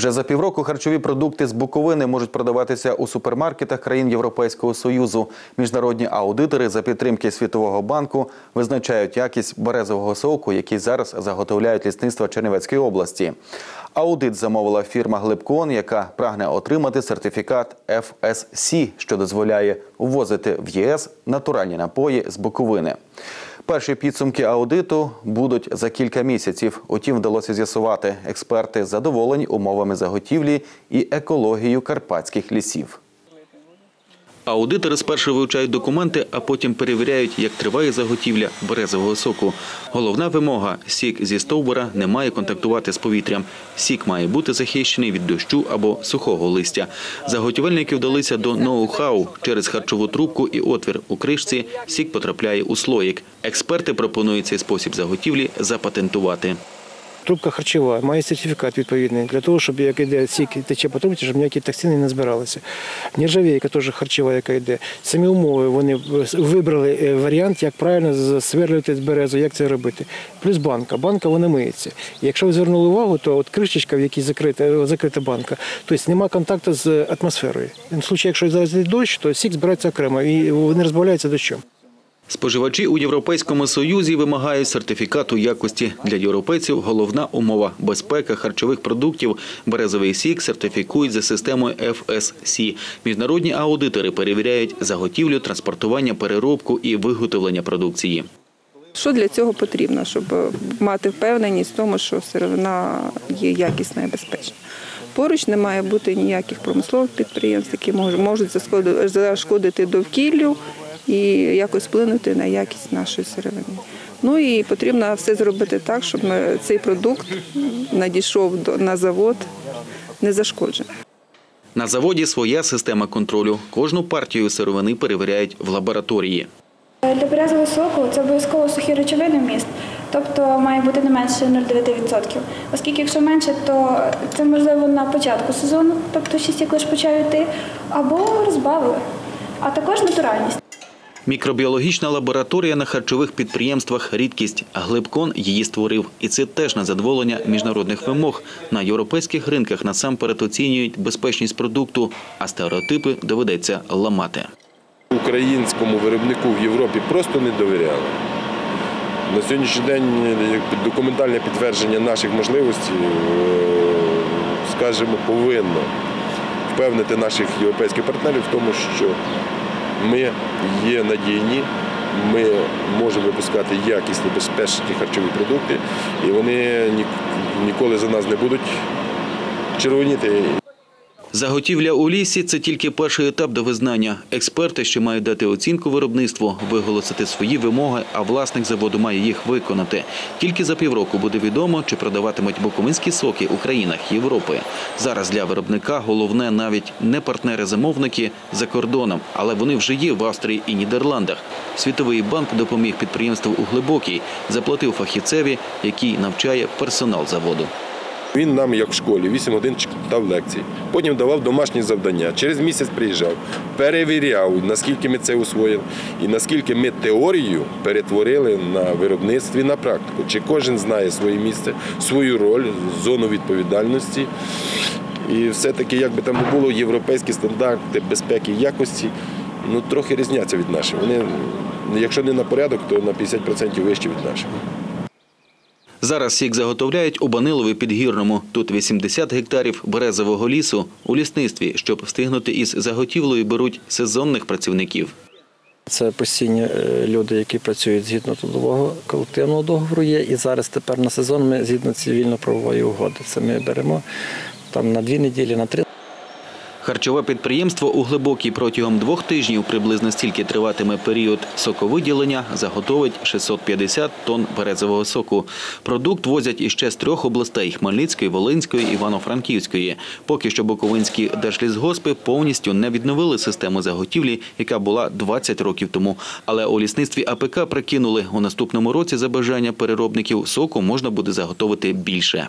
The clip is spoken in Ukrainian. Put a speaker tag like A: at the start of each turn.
A: Вже за півроку харчові продукти з Буковини можуть продаватися у супермаркетах країн Європейського Союзу. Міжнародні аудитори за підтримки Світового банку визначають якість березового соку, який зараз заготовляють лісництва Чернівецької області. Аудит замовила фірма Глибкон, яка прагне отримати сертифікат FSC, що дозволяє ввозити в ЄС натуральні напої з Буковини. Перші підсумки аудиту будуть за кілька місяців. Утім, вдалося з'ясувати, експерти задоволені умовами заготівлі і екологією карпатських лісів. Аудитори спершу вивчають документи, а потім перевіряють, як триває заготівля березового соку. Головна вимога – сік зі стовбура не має контактувати з повітрям. Сік має бути захищений від дощу або сухого листя. Заготівельники вдалися до ноу-хау. Через харчову трубку і отвір у кришці сік потрапляє у слоїк. Експерти пропонують цей спосіб заготівлі запатентувати.
B: Трубка харчова, має сертифікат відповідний для того, щоб як йде сік тече по трубці, щоб ніякі токсини не збиралися. Нержавійка теж харчова, яка йде. Самі умови вони вибрали е, варіант, як правильно засверлювати березу, як це робити. Плюс банка. Банка вона миється. Якщо ви звернули увагу, то от кришечка, в якій закрита, закрита банка, тобто немає контакту з атмосферою. В случаї, якщо зараз йде дощ, то сік збирається окремо і не розбавляється дощом.
A: Споживачі у Європейському Союзі вимагають сертифікату якості. Для європейців головна умова – безпека харчових продуктів. Березовий сік сертифікують за системою FSC. Міжнародні аудитори перевіряють заготівлю, транспортування, переробку і виготовлення продукції.
C: Що для цього потрібно, щоб мати впевненість в тому, що сировина є якісна і безпечна? Поруч не має бути ніяких промислових підприємств, які можуть зашкодити довкіллю і якось вплинути на якість нашої сировини. Ну і потрібно все зробити так, щоб цей продукт надійшов на завод незашкоджений.
A: На заводі своя система контролю. Кожну партію сировини перевіряють в лабораторії.
D: Для березового соку це обов'язково сухі речовини вміст, тобто має бути не менше 0,9%. Оскільки якщо менше, то це можливо на початку сезону, тобто ще стік лише почав йти, або розбавили, а також натуральність.
A: Мікробіологічна лабораторія на харчових підприємствах – рідкість. Глибкон її створив. І це теж на задоволення міжнародних вимог. На європейських ринках насамперед оцінюють безпечність продукту, а стереотипи доведеться ламати.
E: Українському виробнику в Європі просто не довіряли. На сьогоднішній день документальне підтвердження наших можливостей, скажімо, повинно впевнити наших європейських партнерів в тому, що ми є надійні, ми можемо випускати якісні, безпечні харчові продукти, і вони ніколи за нас не будуть червоніти.
A: Заготівля у лісі – це тільки перший етап до визнання. Експерти, що мають дати оцінку виробництву, виголосити свої вимоги, а власник заводу має їх виконати. Тільки за півроку буде відомо, чи продаватимуть буковинські соки у країнах Європи. Зараз для виробника головне навіть не партнери-замовники за кордоном, але вони вже є в Австрії і Нідерландах. Світовий банк допоміг підприємству у Глибокій, заплатив фахівцеві, який навчає персонал заводу.
E: Він нам, як в школі, 8 годин читав лекції, потім давав домашні завдання. Через місяць приїжджав, перевіряв, наскільки ми це усвоїли, і наскільки ми теорію перетворили на виробництві на практику. Чи кожен знає своє місце, свою роль, зону відповідальності. І все-таки, як би там не було, європейські стандарти безпеки і якості ну, трохи різняться від наших. Вони, якщо не на порядок, то на 50% вищі від наших.
A: Зараз сік заготовляють у Банилові Підгірному. Тут 80 гектарів березового лісу. У лісництві, щоб встигнути із заготівлею, беруть сезонних працівників.
B: Це постійні люди, які працюють згідно трудового колективного договору є. І зараз тепер на сезон ми згідно цивільно-правової угоди. Це ми беремо там на дві неділі, на три.
A: Харчове підприємство у Глибокій протягом двох тижнів, приблизно стільки триватиме період соковиділення, заготовить 650 тонн березового соку. Продукт возять іще з трьох областей – Хмельницької, Волинської, Івано-Франківської. Поки що буковинські держлісгоспи повністю не відновили систему заготівлі, яка була 20 років тому. Але у лісництві АПК прикинули, у наступному році за бажання переробників соку можна буде заготовити більше.